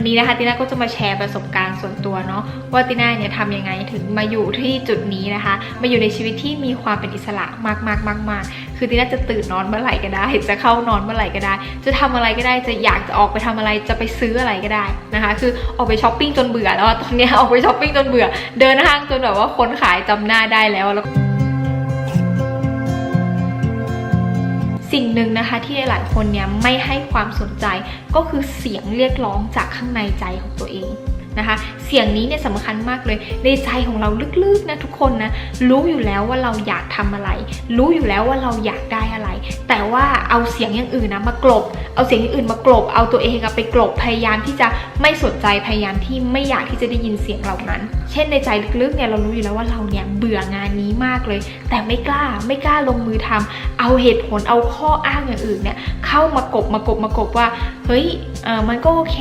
วันนี้นะคะติน่าก็จะมาแชร์ประสบการณ์ส่วนตัวเนาะว่าติน่าเนี่ยทำยังไงถึงมาอยู่ที่จุดนี้นะคะ มาอยู่ในชีวิตที่มีความเป็นอิสระมากๆมากๆคือติน่าจะตื่นนอนเมื่อไหร่ก็ได้ จะเข้านอนเมื่อไหร่ก็ได้ จะทำอะไรก็ได้จะอยากจะออกไปทำอะไรจะไปซื้ออะไรก็ได้นะคะ คือออกไปช้อปปิ้งจนเบื่อแล้วตอนนี้ออกไปช้อปปิ้งจนเบื่อ เดินห้างจนแบบว่าคนขายจำหน้าได้แล้วแล้ว สิ่งหนึ่งนะคะที่หลายๆคนเนี่ยไม่ให้ความสนใจก็คือเสียงเรียกร้องจากข้างในใจของตัวเอง นะคะ เสียงนี้เนี่ยสำคัญมากเลยในใจของเราลึกๆนะทุกคนนะรู้อยู่แล้วว่าเราอยากทำอะไร รู้อยู่แล้วว่าเราอยากได้อะไร แต่ว่าเอาเสียงอย่างอื่นนะมากลบ เอาเสียงอย่างอื่นมากลบ เอาตัวเองไปกลบพยายามที่จะไม่สนใจพยายามที่ไม่อยากที่จะได้ยินเสียงเหล่านั้น เช่นในใจลึกๆเนี่ยเรารู้อยู่แล้วว่าเราเนี่ยเบื่องานนี้มากเลย แต่ไม่กล้าไม่กล้าลงมือทำเอาเหตุผลเอาข้ออ้างอย่างอื่นเนี่ยเข้ามากบมากบมากบว่าเฮ้ย ออมันก็โอเค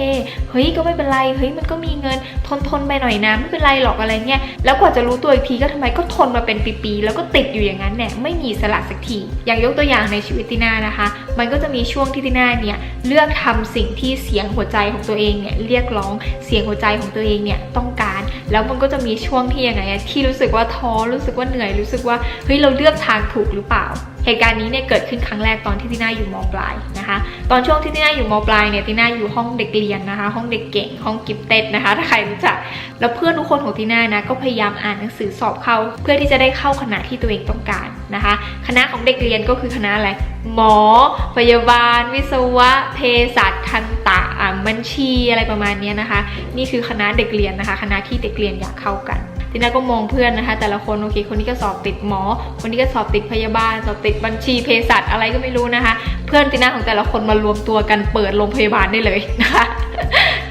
เฮ้ยก็ไม่เป็นไร เฮ้ยมันก็มีเงินทนทนไปหน่อยนะไม่เป็นไรหรอกอะไรเงี้ย แล้วกว่าจะรู้ตัวอีกทีก็ทำไมก็ทนมาเป็นปีๆแล้วก็ติดอยู่อย่างนั้นเนี่ยไม่มีสละสักที อย่างยกตัวอย่างในชีวิตติน่านะคะ มันก็จะมีช่วงที่ติน่าเนี่ยเลือกทำสิ่งที่เสียงหัวใจของตัวเองเนี่ยเรียกร้องเสียงหัวใจของตัวเองเนี่ยต้องการ แล้วมันก็จะมีช่วงที่ยังไงอะที่รู้สึกว่าท้อรู้สึกว่าเหนื่อยรู้สึกว่าเฮ้ยเราเลือกทางถูกหรือเปล่า เหตุการณ์นี้เนี่ยเกิดขึ้นครั้งแรกตอนที่ติน่าอยู่มปลายนะคะ ตอนช่วงที่ติน่าอยู่มปลายเนี่ยติน่าอยู่ห้องเด็กเรียนนะคะ ห้องเด็กเก่งห้องกิฟเต็ดนะคะ ถ้าใครรู้จัก แล้วเพื่อนทุกคนของติน่านะก็พยายามอ่านหนังสือสอบเข้า เพื่อที่จะได้เข้าคณะที่ตัวเองต้องการนะคะ คณะของเด็กเรียนก็คือคณะอะไรหมอ พยาบาล วิศวะ เภสัชทันตะบัญชีอะไรประมาณนี้นะคะ นี่คือคณะเด็กเรียนนะคะ คณะที่เด็กเรียนอยากเข้ากัน ทีน่าก็มองเพื่อนนะคะ แต่ละคนโอเค คนนี้ก็สอบติดหมอ คนนี้ก็สอบติดพยาบาล สอบติดบัญชีเภสัชอะไรก็ไม่รู้นะคะ เพื่อนติน่าของแต่ละคนมารวมตัวกันเปิดโรงพยาบาลได้เลยนะคะ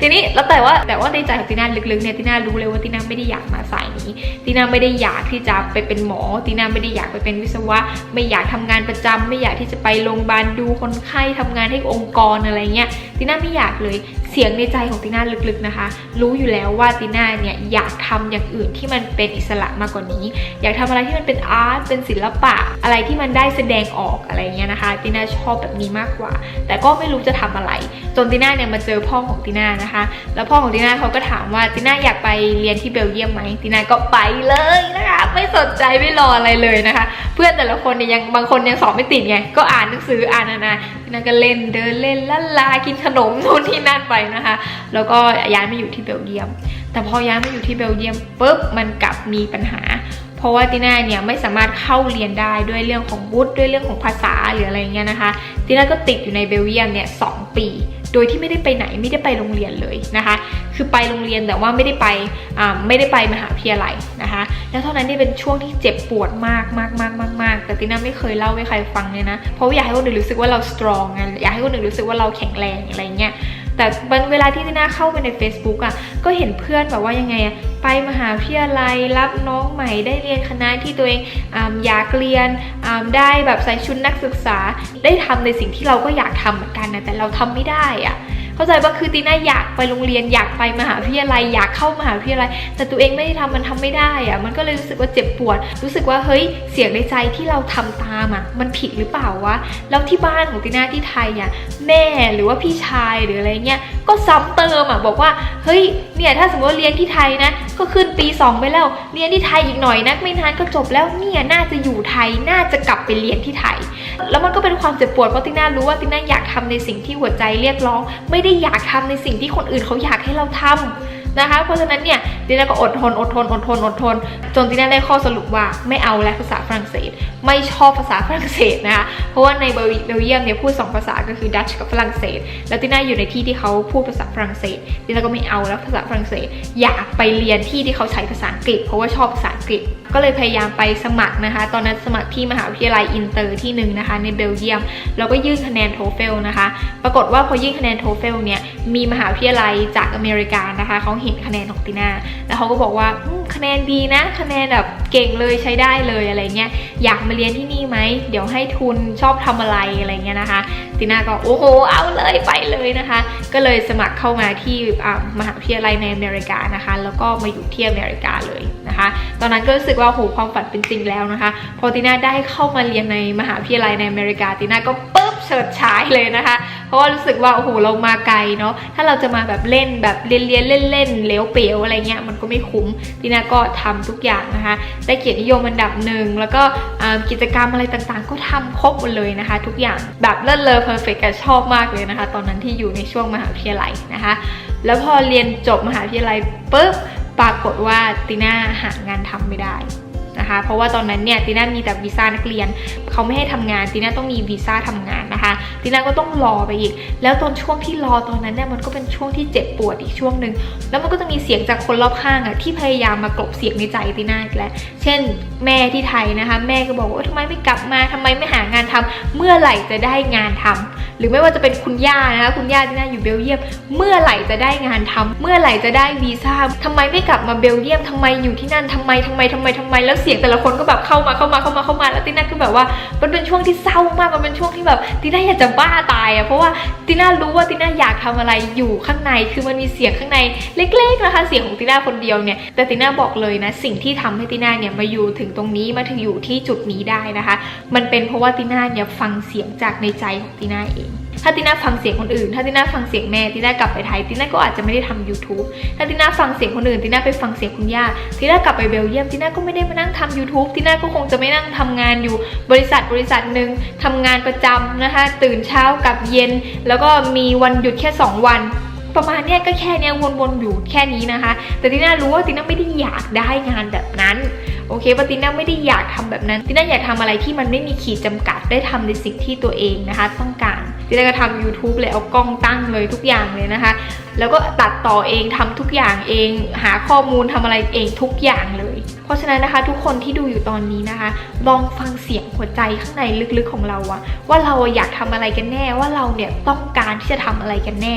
ทีนี้แล้วแต่ว่าแต่ว่าในใจของติน่าลึกๆเนี่ยติน่ารู้เลยว่าติน่าไม่ได้อยากมาสายนี้ติน่าไม่ได้อยากที่จะไปเป็นหมอติน่าไม่ได้อยากไปเป็นวิศวะ ไม่อยากทำงานประจำไม่อยากที่จะไปโรงพยาบาลดูคนไข้ทำงานให้องค์กรอะไรเงี้ยติน่าไม่อยากเลยเสียงในใจของติน่าลึกๆนะคะ รู้อยู่แล้วว่าติน่าเนี่ยอยากทำอย่างอื่นที่มันเป็นอิสระมากกว่านี้ อยากทำอะไรที่มันเป็นอาร์ตเป็นศิลปะ อะไรที่มันได้แสดงออกอะไรเงี้ยนะคะติน่าชอบแบบนี้มากกว่า แต่ก็ไม่รู้จะทำอะไร จนติน่าเนี่ยมาเจอพ่อของติน่านะคะ แล้วพ่อของติน่าเขาก็ถามว่าติน่าอยากไปเรียนที่เบลเยียมไหมติน่าก็ไปเลยนะคะ ไม่สนใจไม่รออะไรเลยนะคะ เพื่อนแต่ละคนเนี่ยยังบางคนยังสอบไม่ติดไงก็อ่านหนังสืออ่านนานาติน่าก็เล่นเดินเล่นละลากินขนมนู่นที่นั่นไปนะคะ แล้วก็ย้ายมาอยู่ที่เบลเยียม แต่พอย้ายมาอยู่ที่เบลเยียมปุ๊บมันกลับมีปัญหาเพราะว่าติน่าเนี่ยไม่สามารถเข้าเรียนได้ด้วยเรื่องของวุฒิด้วยเรื่องของภาษาหรืออะไรเงี้ยนะคะติน่าก็ติดอยู่ในเบลเยียมเนี่ยสองปี โดยที่ไม่ได้ไปไหนไม่ได้ไปโรงเรียนเลยนะคะ คือไปโรงเรียนแต่ว่าไม่ได้ไปไม่ได้ไปมหาวิทยาลัยนะคะ แล้วเท่านั้นนี่เป็นช่วงที่เจ็บปวดมากมากมากมากมากแต่ติน่าไม่เคยเล่าให้ใครฟังเลยนะ เพราะว่าอยากให้คนอื่นรู้สึกว่าเราสตรองไงอยากให้คนอื่นรู้สึกว่าเราแข็งแรงอะไรเงี้ยแต่เวลาที่ติน่าเข้าไปใน Facebook อะก็เห็นเพื่อนแบบว่ายังไงอะ ไปมหาวิทยาลัยรับน้องใหม่ได้เรียนคณะที่ตัวเองอยากเรียนได้แบบใส่ชุดนักศึกษาได้ทำในสิ่งที่เราก็อยากทำเหมือนกันนะแต่เราทำไม่ได้อะ เข้าใจว่าคือตีน่าอยากไปโรงเรียนอยากไปมหาวิทยาลัยอยากเข้ามหาวิทยาลัย แต่ตัวเองไม่ได้ทำมันทำไม่ได้อะมันก็เลยรู้สึกว่าเจ็บปวด รู้สึกว่าเฮ้ยเสียงในใจที่เราทำตามอะมันผิดหรือเปล่าวะแล้วที่บ้านของตีน่าที่ไทยอะแม่หรือว่าพี่ชายหรืออะไรเงี้ยก็ซ้ำเติมอะบอกว่าเฮ้ยเนี่ยถ้าสมมติว่าเรียนที่ไทยนะ ก็ขึ้นปี 2 ไปแล้วเรียนที่ไทยอีกหน่อยนะไม่นานก็จบแล้วเนี่ยน่าจะอยู่ไทยน่าจะกลับไปเรียนที่ไทย แล้วมันก็เป็นความเจ็บปวดเพราะติน่ารู้ว่าติน่าอยากทำในสิ่งที่หัวใจเรียกร้องไม่ได้อยากทำในสิ่งที่คนอื่นเขาอยากให้เราทำนะคะ เพราะฉะนั้นเนี่ยติน่าก็อดทนอดทนอดทนอดทน จนติน่าได้ข้อสรุปว่าไม่เอาแล้วภาษาฝรั่งเศส ไม่ชอบภาษาฝรั่งเศสนะคะ เพราะว่าในเบลเบลเยียมเนี่ยพูดสองภาษาก็คือดัตช์กับฝรั่งเศส แล้วติน่าอยู่ในที่ที่เขาพูดภาษาฝรั่งเศสติน่าก็ไม่เอาแล้วภาษาฝรั่งเศส อยากไปเรียนที่ที่เขาใช้ภาษาอังกฤษ เพราะว่าชอบภาษาอังกฤษ ก็เลยพยายามไปสมัครนะคะ ตอนนั้นสมัครที่มหาวิทยาลัยอินเตอร์ที่หนึ่งนะคะในเบลเยียม แล้วก็ยื่นคะแนนโทเฟลนะคะ ปรากฏว่าพอยื่นคะแนนโทเฟลเนี่ยมีมหาวิทยาลัยจากอเมริกานะคะเขาเห็นคะแนนของตินาแล้วเขาก็บอกว่าคะแนนดีนะ คะแนนแบบเก่งเลยใช้ได้เลยอะไรเงี้ยอยากมาเรียนที่นี่ไหมเดี๋ยวให้ทุนชอบทำอะไรอะไรเงี้ยนะคะตินาก็โอ้โหเอาเลยไปเลยนะคะ ก็เลยสมัครเข้ามาที่มหาวิทยาลัยในอเมริกานะคะ แล้วก็มาอยู่ที่อเมริกาเลยนะคะ ตอนนั้นก็รู้สึกว่าโหความฝันเป็นจริงแล้วนะคะ พอตินาได้เข้ามาเรียนในมหาวิทยาลัยในอเมริกาตินาก็ปุ๊บเฉิดฉายเลยนะคะ เพราะว่ารู้สึกว่าโอ้โหเรามาไกลเนาะถ้าเราจะมาแบบเล่นแบบเรียนเรียนเล่นเล่นๆเหลวเป๋วอะไรเงี้ยมันก็ไม่คุ้มตินาก็ทำทุกอย่างนะคะ ได้เกียรตินิยมอันดับหนึ่งแล้วก็กิจกรรมอะไรต่างๆ ก็ทำครบหมดเลยนะคะ ทุกอย่างแบบเลิศเลอเพอร์เฟกต์ชอบมากเลยนะคะ ตอนนั้นที่อยู่ในช่วงมหาวิทยาลัยนะคะ แล้วพอเรียนจบมหาวิทยาลัยปุ๊บปรากฏว่าติน่าหางานทำไม่ได้ นะคะ เพราะว่าตอนนั้นเนี่ยติน่ามีแต่วีซ่านักเรียนเขาไม่ให้ทำงานติน่าต้องมีวีซ่าทำงานนะคะติน่าก็ต้องรอไปอีก แล้วตอนช่วงที่รอตอนนั้นเนี่ยมันก็เป็นช่วงที่เจ็บปวดอีกช่วงหนึ่งแล้วมันก็จะมีเสียงจากคนรอบข้างอะที่พยายามมากลบเสียงในใจติน่าอีกแล้วเช่น แม่ที่ไทยนะคะ แม่ก็บอกว่าทำไมไม่กลับมาทำไมไม่หางานทำเมื่อไหร่จะได้งานทำ หรือไม่ว่าจะเป็นคุณย่านะคะคุณย่าที่น่าอยู่เบลเยียม เมื่อไหร่จะได้งานทำเมื่อไหร่จะได้วีซ่าทำไมไม่กลับมาเบลเยียมทำไมอยู่ที่นั่นทำไมทำไมทำไมทำไม แล้วเสียงแต่ละคนก็แบบเข้ามาเข้ามาเข้ามาเข้ามาแล้วติน่าก็แบบว่ามันเป็นช่วงที่เศร้ามากมันเป็นช่วงที่แบบติน่าอยากจะบ้าตายอะเพราะว่าติน่ารู้ว่าติน่าอยากทำอะไรอยู่ข้างในคือมันมีเสียงข้างในเล็กๆนะคะเสียงของติน่าคนเดียวเนี่ยแต่ติน่าบอกเลยนะสิ่งที่ทำให้ติน่าเนี่ยมาอยู่ถึงตรงนี้มาถึงอยู่ที่จุดนี้ได้นะคะ มันเป็นเพราะว่าติน่าเนี่ยฟังเสียงจากในใจของติน่าเอง ถ้าติน่าฟังเสียงคนอื่น ถ้าติน่าฟังเสียงแม่ติน่ากลับไปไทยติน่าก็อาจจะไม่ได้ทำ YouTube ถ้าติน่าฟังเสียงคนอื่นติน่าไปฟังเสียงคุณย่าติน่ากลับไปเบลเยียมติน่าก็ไม่ได้มานั่งทำ YouTube ติน่าก็คงจะไม่นั่งทำงานอยู่บริษัทบริษัทหนึ่งทำงานประจำนะคะตื่นเช้ากลับเย็น แล้วก็มีวันหยุดแค่ 2 วันประมาณเนี้ยก็แค่เนี้ยวนๆอยู่แค่นี้นะคะ แต่ติน่ารู้ว่าติน่าไม่ได้อยากได้งานแบบนั้นโอเคปาติน่าไม่ได้อยากทำแบบนั้นติน่าอยากทำอะไรที่มันไม่มีขีดจำกัดได้ทำในสิ่งที่ตัวเองนะคะ ต้องการ ติน่าก็ทำ YouTube เลยเอากล้องตั้งเลยทุกอย่างเลยนะคะ แล้วก็ตัดต่อเองทำทุกอย่างเองหาข้อมูลทำอะไรเองทุกอย่างเลย เพราะฉะนั้นนะคะทุกคนที่ดูอยู่ตอนนี้นะคะ ลองฟังเสียงหัวใจข้างในลึกๆของเราอะว่าเราอยากทำอะไรกันแน่ว่าเราเนี่ยต้องการที่จะทำอะไรกันแน่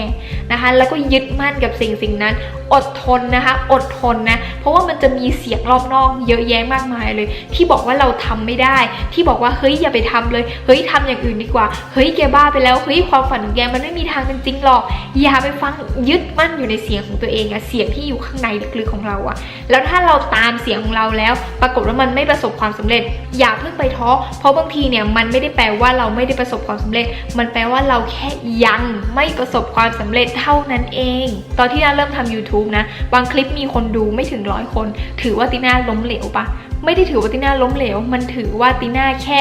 นะคะ แล้วก็ยึดมั่นกับสิ่งสิ่งนั้น อดทนนะคะ อดทนนะเพราะว่ามันจะมีเสียงรอบนอกเยอะแยะมากมายเลย ที่บอกว่าเราทำไม่ได้ ที่บอกว่าเฮ้ยอย่าไปทำเลย เฮ้ยทำอย่างอื่นดีกว่า เฮ้ยแกบ้าไปแล้วเฮ้ยความฝันของแกมันไม่มีทางเป็นจริงหรอก อย่าไปฟังยึดมั่นอยู่ในเสียงของตัวเองอะเสียงที่อยู่ข้างในลึกๆของเราอะแล้วถ้าเราตามเสียงของเราแล้ว ปรากฏว่ามันไม่ประสบความสำเร็จ อย่าเพิ่งไปท้อเพราะบางทีเนี่ยมันไม่ได้แปลว่าเราไม่ได้ประสบความสำเร็จ มันแปลว่าเราแค่ยังไม่ประสบความสำเร็จเท่านั้นเอง ตอนที่เราเริ่มทำ YouTube นะบางคลิปมีคนดูไม่ถึงร้อยคน ถือว่าติน่าล้มเหลวปะไม่ได้ถือว่าติน่าล้มเหลว มันถือว่าติน่าแค่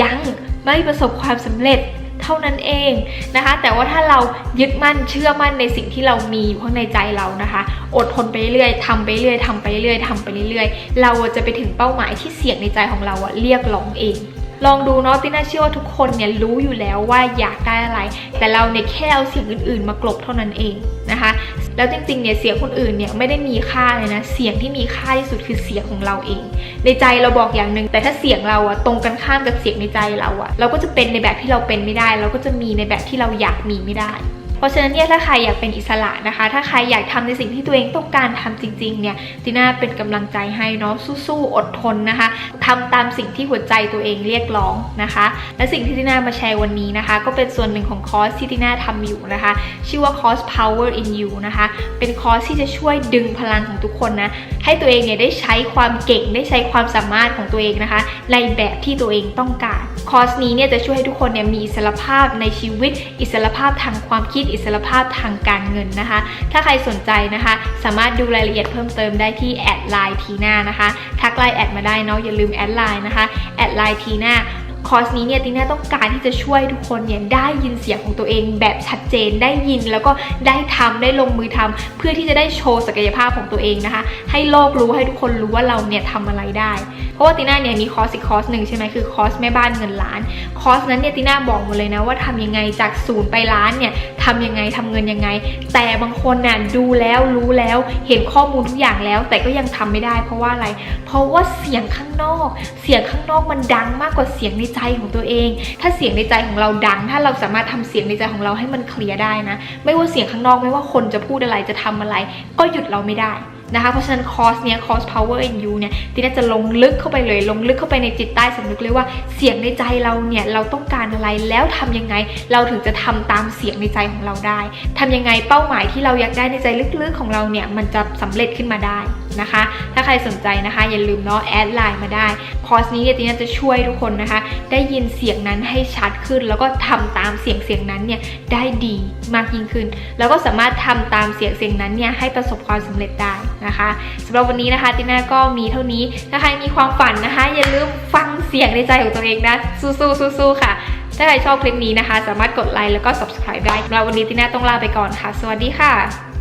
ยังไม่ประสบความสำเร็จ เท่านั้นเองนะคะ แต่ว่าถ้าเรายึดมั่นเชื่อมั่นในสิ่งที่เรามีอยู่ข้างในใจเรานะคะ อดทนไปเรื่อยทำไปเรื่อยทำไปเรื่อยทำไปเรื่อยเราจะไปถึงเป้าหมายที่เสียงในใจของเราอะเรียกร้องเองลองดูเนาะติน่าเชื่อว่าทุกคนเนี่ยรู้อยู่แล้วว่าอยากได้อะไร แต่เราเนี่ยแค่เอาสิ่งอื่น ๆ มากลบเท่านั้นเองนะคะ แล้วจริงๆเนี่ยเสียงคนอื่นเนี่ยไม่ได้มีค่าเลยนะ เสียงที่มีค่าที่สุดคือเสียงของเราเอง ในใจเราบอกอย่างหนึ่งแต่ถ้าเสียงเราอะตรงกันข้ามกับเสียงในใจเราอะเราก็จะเป็นในแบบที่เราเป็นไม่ได้ เราก็จะมีในแบบที่เราอยากมีไม่ได้ เพราะฉะนั้นเนี่ยถ้าใครอยากเป็นอิสระนะคะ ถ้าใครอยากทำในสิ่งที่ตัวเองต้องการทำจริงๆเนี่ยติน่าเป็นกำลังใจให้เนาะสู้ๆอดทนนะคะทำตามสิ่งที่หัวใจตัวเองเรียกร้องนะคะ และสิ่งที่ติน่ามาแชร์วันนี้นะคะ ก็เป็นส่วนหนึ่งของคอร์สที่ติน่าทำอยู่นะคะ ชื่อว่าคอร์ส Power in You นะคะ เป็นคอร์สที่จะช่วยดึงพลังของทุกคนนะให้ตัวเองเนี่ยได้ใช้ความเก่งได้ใช้ความสามารถของตัวเองนะคะ ในแบบที่ตัวเองต้องการ คอร์สนี้เนี่ยจะช่วยให้ทุกคนเนี่ยมีอิสรภาพในชีวิต อิสรภาพทางความคิด อิสรภาพทางการเงินนะคะ ถ้าใครสนใจนะคะ สามารถดูรายละเอียดเพิ่มเติมได้ที่แอดไลน์ทีน่านะคะ ทักไลน์แอดมาได้เนาะอย่าลืมแอดไลน์นะคะแอดไลน์ทีน่า คอร์สนี้เนี่ยติน่าต้องการที่จะช่วยทุกคนเนี่ยได้ยินเสียงของตัวเองแบบชัดเจนได้ยินแล้วก็ได้ทำได้ลงมือทำเพื่อที่จะได้โชว์ศักยภาพของตัวเองนะคะ ให้โลกรู้ให้ทุกคนรู้ว่าเราเนี่ยทำอะไรได้ เพราะว่าติน่าเนี่ยมีคอร์สอีกคอร์สหนึ่งใช่ไหมคือคอร์สแม่บ้านเงินล้าน คอร์สนั้นเนี่ยติน่าบอกหมดเลยนะว่าทำยังไงจากศูนย์ไปล้านเนี่ยทำยังไงทำเงินยังไง แต่บางคนน่ะดูแล้วรู้แล้วเห็นข้อมูลทุกอย่างแล้ว แต่ก็ยังทำไม่ได้ เพราะว่าอะไร เพราะว่าเสียงข้างนอก เสียงข้างนอกมันดังมากกว่าเสียงในใจของตัวเอง ถ้าเสียงในใจของเราดัง ถ้าเราสามารถทำเสียงในใจของเราให้มันเคลียร์ได้นะ ไม่ว่าเสียงข้างนอกไม่ว่าคนจะพูดอะไรจะทำอะไร ก็หยุดเราไม่ได้นะคะ เพราะฉะนั้นคอร์สเนี้ยคอร์ส power in you เนี่ยทีน่าจะลงลึกเข้าไปเลย ลงลึกเข้าไปในจิตใต้สำนึกเลยว่าเสียงในใจเราเนี่ยเราต้องการอะไรแล้วทำยังไง เราถึงจะทำตามเสียงในใจของเราได้ทำยังไงเป้าหมายที่เราอยากได้ในใจลึกๆของเราเนี่ยมันจะสำเร็จขึ้นมาได้ นะคะ ถ้าใครสนใจนะคะ อย่าลืมเนาะแอดไลน์มาได้ คอร์สนี้เนี่ยตินาจะช่วยทุกคนนะคะ ได้ยินเสียงนั้นให้ชัดขึ้น แล้วก็ทำตามเสียงเสียงนั้นเนี่ยได้ดีมากยิ่งขึ้น แล้วก็สามารถทำตามเสียงเสียงนั้นเนี่ยให้ประสบความสำเร็จได้นะคะสำหรับวันนี้นะคะตินาก็มีเท่านี้ ถ้าใครมีความฝันนะคะ อย่าลืมฟังเสียงในใจของตัวเองนะสู้ๆสู้ๆค่ะถ้าใครชอบคลิปนี้นะคะ สามารถกดไลค์แล้วก็ subscribe ได้สำหรับวันนี้ตินาต้องลาไปก่อนค่ะ สวัสดีค่ะ